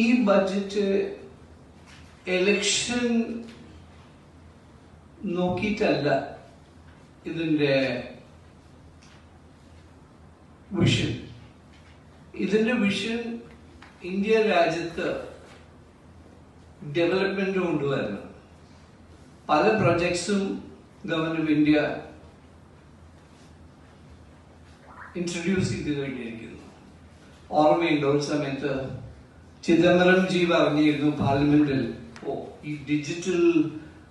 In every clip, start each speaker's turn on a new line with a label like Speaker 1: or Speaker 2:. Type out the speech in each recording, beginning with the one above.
Speaker 1: ഈ budget election നോക്കിയിട്ടല്ല ഇതിന്റെ വിഷൻ ഇതിന്റെ വിഷൻ ഇന്ത്യ രാജ്യത്ത് ഡെവലപ്മെന്റ് കൊണ്ടുവരണം. പല പ്രൊജക്ട്സും ഗവൺമെന്റ് ഓഫ് ഇന്ത്യ ഇൻട്രൊഡ്യൂസ് ചെയ്ത് കഴിഞ്ഞിരിക്കുന്നു. ഓർമ്മയുണ്ട് ഒരു സമയത്ത് ചിദംബരം ജി പറഞ്ഞിരുന്നു പാർലമെന്റിൽ. ഓ ഈ ഡിജിറ്റൽ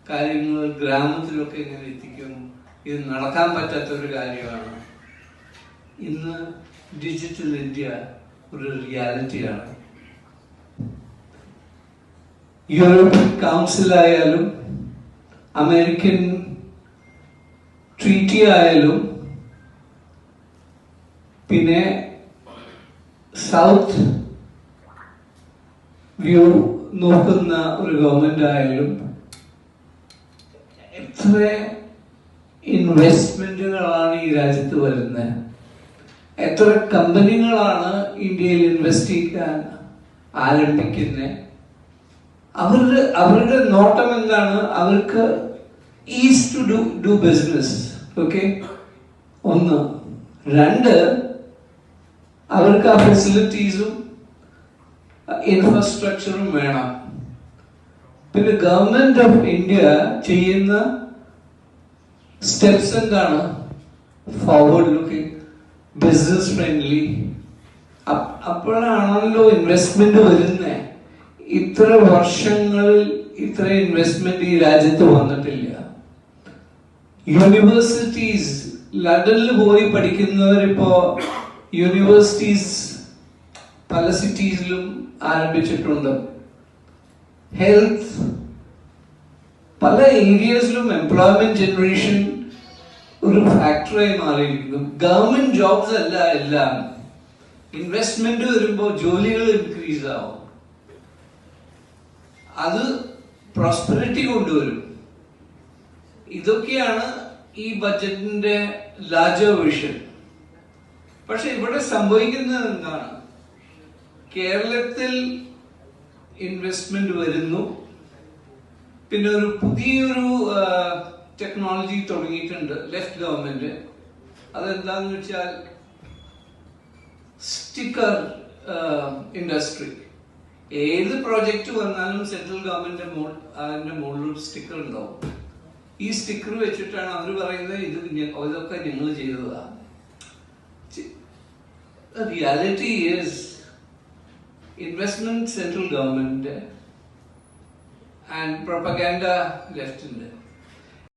Speaker 1: കാര്യങ്ങൾ ഗ്രാമത്തിലൊക്കെ എങ്ങനെ എത്തിക്കും. ഇത് നടക്കാൻ പറ്റാത്ത ഒരു കാര്യമാണ്. ഇന്ന് ഡിജിറ്റൽ ഇന്ത്യ ഒരു റിയാലിറ്റിയാണ് യൂറോപ്യൻ കൗൺസിൽ ആയാലും അമേരിക്കൻ ട്രീറ്റി ആയാലും പിന്നെ സൗത്ത് വ്യൂ നോക്കുന്ന ഒരു ഗവൺമെന്റ് ആയാലും എത്ര ഇൻവെസ്റ്റ്മെന്റുകളാണ് ഈ രാജ്യത്ത് വരുന്നത് എത്ര കമ്പനികളാണ് ഇന്ത്യയിൽ ഇൻവെസ്റ്റ് ചെയ്യാൻ ആരംഭിക്കുന്നത് അവരുടെ അവരുടെ നോട്ടം എന്താണ്? അവർക്ക് is to do do business okay ഒന്ന്. രണ്ട് അവർക്ക് ആ ഫെസിലിറ്റീസും ഇൻഫ്രാസ്ട്രക്ചറും വേണം. പിന്നെ ഗവൺമെന്റ് ഓഫ് ഇന്ത്യ ചെയ്യുന്ന സ്റ്റെപ്സ് എന്താണ്? ഫോർവേഡ് ലുക്കിംഗ് ബിസിനസ് ഫ്രണ്ട്ലി അപ്പോഴാണല്ലോ ഇൻവെസ്റ്റ്മെന്റ് വരുന്നത് ഇത്ര വർഷങ്ങളിൽ ഇത്ര ഇൻവെസ്റ്റ്മെന്റ് ഈ രാജ്യത്ത് വന്നിട്ടില്ല. യൂണിവേഴ്സിറ്റീസ് ലണ്ടനിൽ പോയി പഠിക്കുന്നവരിപ്പോ യൂണിവേഴ്സിറ്റീസ് പല സിറ്റീസിലും ആരംഭിച്ചിട്ടുണ്ട്. ഹെൽത്ത് പല ഏരിയസിലും എംപ്ലോയ്മെന്റ് ജനറേഷൻ ഒരു ഫാക്ടറായി മാറിയിരിക്കുന്നു. ഗവൺമെന്റ് ജോബ്സ് അല്ല എല്ലാം. ഇൻവെസ്റ്റ്മെന്റ് വരുമ്പോൾ ജോലികൾ ഇൻക്രീസ് ആവും. അത് പ്രോസ്പെറിറ്റി കൊണ്ടുവരും. ഇതൊക്കെയാണ് ഈ ബജറ്റിന്റെ ലാർജർ വിഷൻ പക്ഷെ ഇവിടെ സംഭവിക്കുന്നത് എന്താണ്? കേരളത്തിൽ ഇൻവെസ്റ്റ്മെന്റ് വരുന്നു. പിന്നെ ഒരു പുതിയൊരു ടെക്നോളജി തുടങ്ങിയിട്ടുണ്ട് ലെഫ്റ്റ് ഗവൺമെന്റ് അതെന്താന്ന് വെച്ചാൽ സ്റ്റിക്കർ ഇൻഡസ്ട്രി ഏത് പ്രോജക്റ്റ് വന്നാലും സെൻട്രൽ ഗവൺമെന്റ് അതിന്റെ മുകളിൽ ഒരു സ്റ്റിക്കർ ഉണ്ടാവും. ഈ സ്റ്റിക്കർ വെച്ചിട്ടാണ് അവർ പറയുന്നത് ഇത് ഇതൊക്കെ ഞങ്ങൾ ചെയ്തതാണ് reality is investment central government and propaganda left in there.